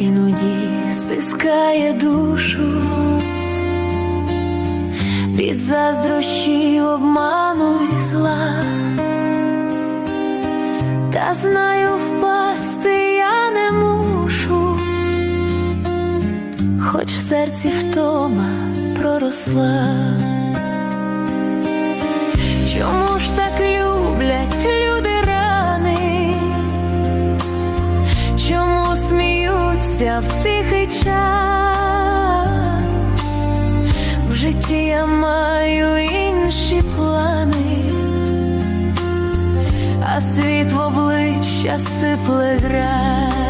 іноді стискає душу. Від заздрощі, обману і зла, та знаю, впасти я не мушу, хоч в серці втома проросла. Сміються в тихий час? В житті я маю інші плани, а світ в обличчя сипле грязь.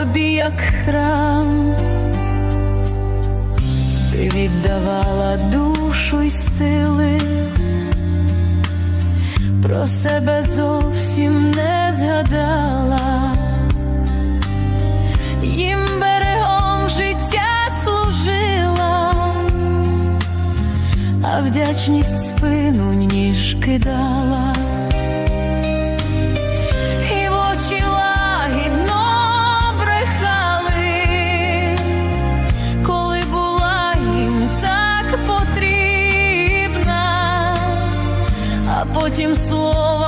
Тобі, як храм, ти віддавала душу й сили, про себе зовсім не згадала, їм берегом життя служила, а вдячність спину ніж кидала. Потім словом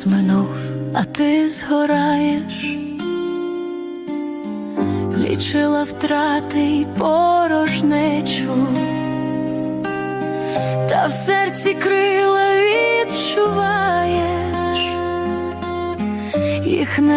час минув, а ти згораєш, лічила втрати й порожнечу, та в серці крила відчуваєш, їх не